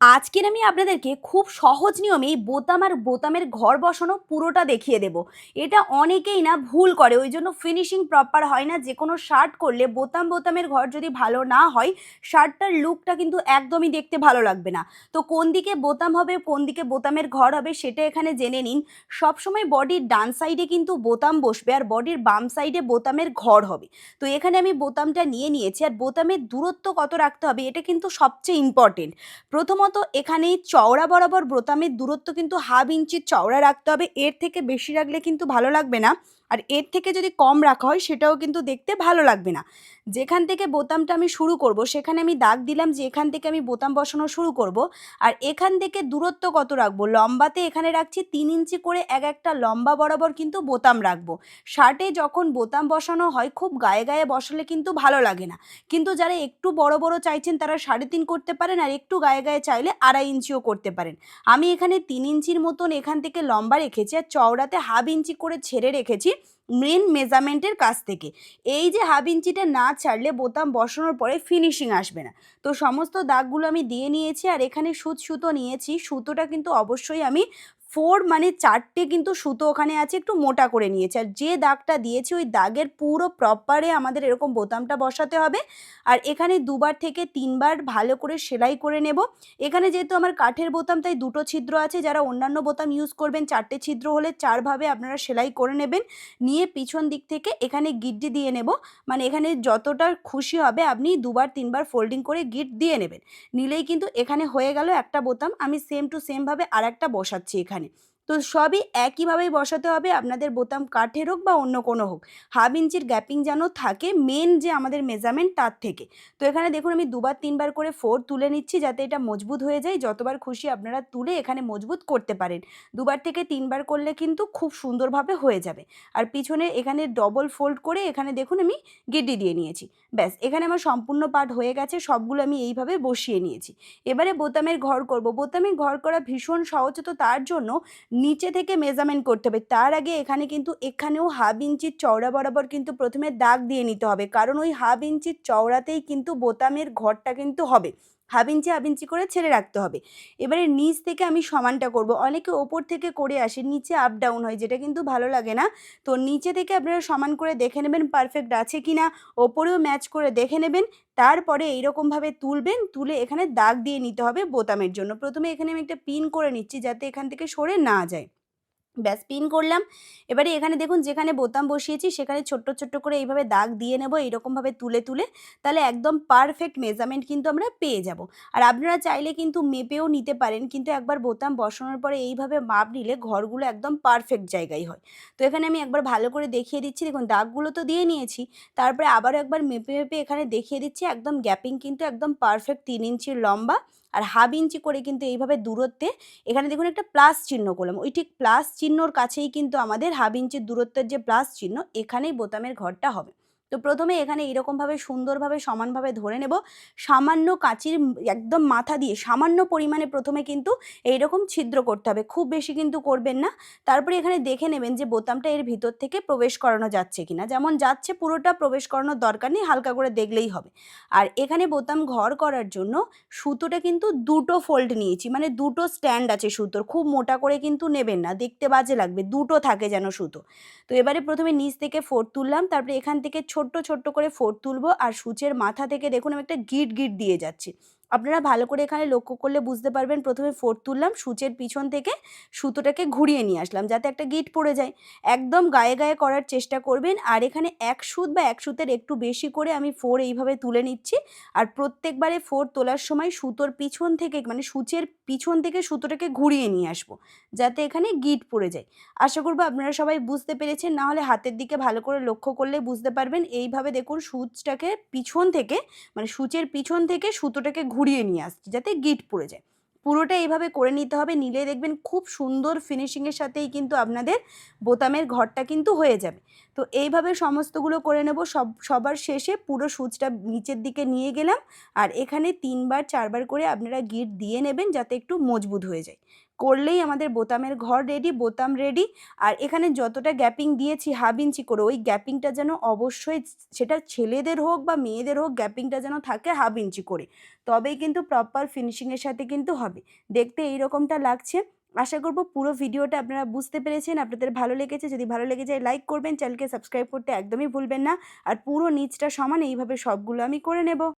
আজকের আমি আপনাদেরকে খুব সহজ নিয়মে এই বোতাম আর বোতামের ঘর বসানো পুরোটা দেখিয়ে দেব। এটা অনেকেই না ভুল করে, ওই জন্য ফিনিশিং প্রপার হয় না। যে কোনো শার্ট করলে বোতাম বোতামের ঘর যদি ভালো না হয় শার্টটার লুকটা কিন্তু একদমই দেখতে ভালো লাগবে না। তো কোন দিকে বোতাম হবে, কোন দিকে বোতামের ঘর হবে, সেটা এখানে জেনে নিন। সবসময় বডির ডান সাইডে কিন্তু বোতাম বসবে আর বডির বাম সাইডে বোতামের ঘর হবে। তো এখানে আমি বোতামটা নিয়ে নিয়েছি আর বোতামের দূরত্ব কত রাখতে হবে, এটা কিন্তু সবচেয়ে ইম্পর্টেন্ট প্রথমত এখানে চওড়া বরাবর ব্রোতামের দূরত্ব কিন্তু হাফ ইঞ্চির চওড়া রাখতে হবে। এর থেকে বেশি রাখলে কিন্তু ভালো লাগবে না। আর এর থেকে যদি কম রাখা হয়, সেটাও কিন্তু দেখতে ভালো লাগবে না। যেখান থেকে বোতামটা আমি শুরু করব, সেখানে আমি দাগ দিলাম যে এখান থেকে আমি বোতাম বসানো শুরু করব। আর এখান থেকে দূরত্ব কত রাখব? লম্বাতে এখানে রাখছি তিন ইঞ্চি করে এক একটা লম্বা বরাবর কিন্তু বোতাম রাখব। শার্টে যখন বোতাম বসানো হয়, খুব গায়ে গায়ে বসালে কিন্তু ভালো লাগে না। কিন্তু যারা একটু বড় বড় চাইছেন, তারা সাড়ে তিন করতে পারেন আর একটু গায়ে গায়ে চাইলে আড়াই ইঞ্চিও করতে পারেন। আমি এখানে তিন ইঞ্চির মতন এখান থেকে লম্বা রেখেছি আর চওড়াতে হাফ ইঞ্চি করে ছেড়ে রেখেছি। মেন মেজারমেন্টের কাছ থেকে। এই যে হাফ ইঞ্চিটা না ছাড়লে বোতাম বসানোর পরে ফিনিশিং আসবে না। তো সমস্ত দাগগুলো আমি দিয়ে নিয়েছি আর এখানে সুত সুতো নিয়েছি। সুতোটা কিন্তু অবশ্যই আমি ফোর মানে চারটে কিন্তু সুতো ওখানে আছে, একটু মোটা করে নিয়েছে। আর যে দাগটা দিয়েছি, ওই দাগের পুরো প্রপারে আমাদের এরকম বোতামটা বসাতে হবে। আর এখানে দুবার থেকে তিনবার ভালো করে সেলাই করে নেব। এখানে যেহেতু আমার কাঠের বোতাম, তাই দুটো ছিদ্র আছে। যারা অন্যান্য বোতাম ইউজ করবেন, চারটে ছিদ্র হলে চারভাবে আপনারা সেলাই করে নেবেন। নিয়ে পিছন দিক থেকে এখানে গিড্ডি দিয়ে নেব। মানে এখানে যতটা খুশি হবে, আপনি দুবার, তিনবার ফোল্ডিং করে গিট দিয়ে নেবেন। নিলেই কিন্তু এখানে হয়ে গেল একটা বোতাম। আমি সেম টু সেমভাবে আর একটা বসাচ্ছি এখানে। Yani তো সবই একইভাবেই বসাতে হবে। আপনাদের বোতাম কাঠের হোক বা অন্য কোনো হোক। হাফ ইঞ্চির গ্যাপিং যেন থাকে মেন যে আমাদের মেজারমেন্ট তার থেকে। তো এখানে দেখুন আমি দুবার, তিনবার করে ফোর তুলে নিচ্ছি যাতে এটা মজবুত হয়ে যায়। যতবার খুশি আপনারা তুলে এখানে মজবুত করতে পারেন। দুবার থেকে তিনবার করলে কিন্তু খুব সুন্দরভাবে হয়ে যাবে। আর পিছনে এখানে ডবল ফোল্ড করে এখানে দেখুন আমি গিড্ডি দিয়ে নিয়েছি। ব্যাস, এখানে আমার সম্পূর্ণ পার্ট হয়ে গেছে, সবগুলো আমি এইভাবে বসিয়ে নিয়েছি। এবারে বোতামের ঘর করব। বোতামের ঘর করা ভীষণ সহজ তো তার জন্য নিচে থেকে মেজারমেন্ট করতে হবে। তার আগে এখানে কিন্তু এখানেও হাফ ইঞ্চির চওড়া বরাবর কিন্তু প্রথমে দাগ দিয়ে নিতে হবে। কারণ ওই হাফ ইঞ্চির চওড়াতেই কিন্তু বোতামের ঘরটা কিন্তু হবে। হাফ ইঞ্চি হাফ ইঞ্চি করে ছেড়ে রাখতে হবে। এবারে নিচ থেকে আমি সমানটা করব। অনেকে ওপর থেকে করে আসে, নিচে আপ ডাউন হয়, যেটা কিন্তু ভালো লাগে না। তো নিচে থেকে আপনারা সমান করে দেখে নেবেন পারফেক্ট আছে কি না ওপরেও ম্যাচ করে দেখে নেবেন। তারপরে এইরকমভাবে তুলবেন, তুলে এখানে দাগ দিয়ে নিতে হবে বোতামের জন্য। প্রথমে এখানে আমি একটা পিন করে নিচ্ছি, যাতে এখান থেকে সরে না যায়। ব্যাস পিন করলাম। এবারে এখানে দেখুন, যেখানে বোতাম বসিয়েছি, সেখানে ছোট্ট ছোট্ট করে এইভাবে দাগ দিয়ে নেব, এইরকমভাবে তুলে তুলে। তাহলে একদম পারফেক্ট মেজারমেন্ট কিন্তু আমরা পেয়ে যাব। আর আপনারা চাইলে কিন্তু মেপেও নিতে পারেন, কিন্তু একবার বোতাম বসানোর পরে এইভাবে মাপ নিলে ঘরগুলো একদম পারফেক্ট জায়গায় হয়। তো এখানে আমি একবার ভালো করে দেখিয়ে দিচ্ছি। দেখুন, দাগগুলো তো দিয়ে নিয়েছি, তারপরে আবারও একবার মেপে মেপে এখানে দেখিয়ে দিচ্ছি। একদম গ্যাপিং কিন্তু একদম পারফেক্ট তিন ইঞ্চির লম্বা। আর হাফ ইঞ্চি করে কিন্তু এইভাবে দূরত্বে, এখানে দেখুন একটা প্লাস চিহ্ন করলাম। ওই ঠিক প্লাস চিহ্নর কাছেই কিন্তু আমাদের হাফ ইঞ্চির দূরত্বের যে প্লাস চিহ্ন, এখানেই বোতামের ঘরটা হবে। তো প্রথমে এখানে এরকমভাবে সুন্দরভাবে সমানভাবে ধরে নেব। সামান্য কাঁচির একদম মাথা দিয়ে সামান্য পরিমাণে প্রথমে কিন্তু এইরকম ছিদ্র করতে হবে। খুব বেশি কিন্তু করবেন না। তারপরে এখানে দেখে নেবেন যে বোতামটা এর ভিতর থেকে প্রবেশ করানো যাচ্ছে কিনা। যেমন যাচ্ছে পুরোটা প্রবেশ করানোর দরকার নেই, হালকা করে দেখলেই হবে। আর এখানে বোতাম ঘর করার জন্য সুতোটা কিন্তু দুটো ফোল্ড নিয়েছি মানে দুটো স্ট্যান্ড আছে সুতোর। খুব মোটা করে কিন্তু নেবেন না, দেখতে বাজে লাগবে, দুটো থাকে যেন সুতো। তো এবারে প্রথমে নিচ থেকে ফোর তুললাম, তারপরে এখান থেকে ছোট্ট ছোট্ট করে ফোর তুলবো আর সূচের মাথা থেকে দেখুন আমি একটা গিট গিট দিয়ে যাচ্ছি। আপনারা ভালো করে এখানে লক্ষ্য করলে বুঝতে পারবেন, প্রথমে ফোর তুললাম, সূচের পিছন থেকে সুতোটাকে ঘুরিয়ে নিয়ে আসলাম যাতে একটা গিট পড়ে যায়। একদম গায়ে গায়ে করার চেষ্টা করবেন, আর এখানে এক সুত বা এক সুতের একটু বেশি করে আমি ফোর এইভাবে তুলে নিচ্ছি। আর প্রত্যেকবারে ফোর তোলার সময় সুতোর পিছন থেকে মানে সূচের পিছন থেকে সুতোটাকে ঘুরিয়ে নিয়ে আসব, যাতে এখানে গিট পড়ে যায়। আশা করব আপনারা সবাই বুঝতে পেরেছেন, না হলে হাতের দিকে ভালো করে লক্ষ্য করলে বুঝতে পারবেন। এইভাবে দেখুন সূচটাকে পিছন থেকে মানে সূচের পিছন থেকে সুতোটাকে ঘুরিয়ে নিয়ে আসছি যাতে গিট পড়ে যায়। পুরোটা এইভাবে করে নিতে হবে, নিলে দেখবেন খুব সুন্দর ফিনিশিংয়ের সাথেই কিন্তু আপনাদের বোতামের ঘরটা কিন্তু হয়ে যাবে। তো এইভাবে সমস্তগুলো করে নেব, সব, সবার শেষে পুরো সুচটা নিচের দিকে নিয়ে গেলাম। আর এখানে তিনবার, চারবার করে আপনারা গিট দিয়ে নেবেন যাতে একটু মজবুত হয়ে যায়। করলেই আমাদের বোতামের ঘর রেডি বোতাম রেডি আর এখানে যতটা গ্যাপিং দিয়েছি হাফ ইঞ্চি করে, ওই গ্যাপিংটা যেন অবশ্যই সেটা ছেলেদের হোক বা মেয়েদের হোক গ্যাপিংটা যেন থাকে হাফ ইঞ্চি করে। তবেই কিন্তু প্রপার ফিনিশিংয়ের সাথে কিন্তু হবে। দেখতে এইরকমটা লাগছে। আশা করব পুরো ভিডিওটা আপনারা বুঝতে পেরেছেন। আপনাদের ভালো লেগেছে, যদি ভালো লেগে যায় লাইক করবেন। চ্যানেলকে সাবস্ক্রাইব করতে একদমই ভুলবেন না। আর পুরো নিচটা সমান, এইভাবে সবগুলো আমি করে নেব।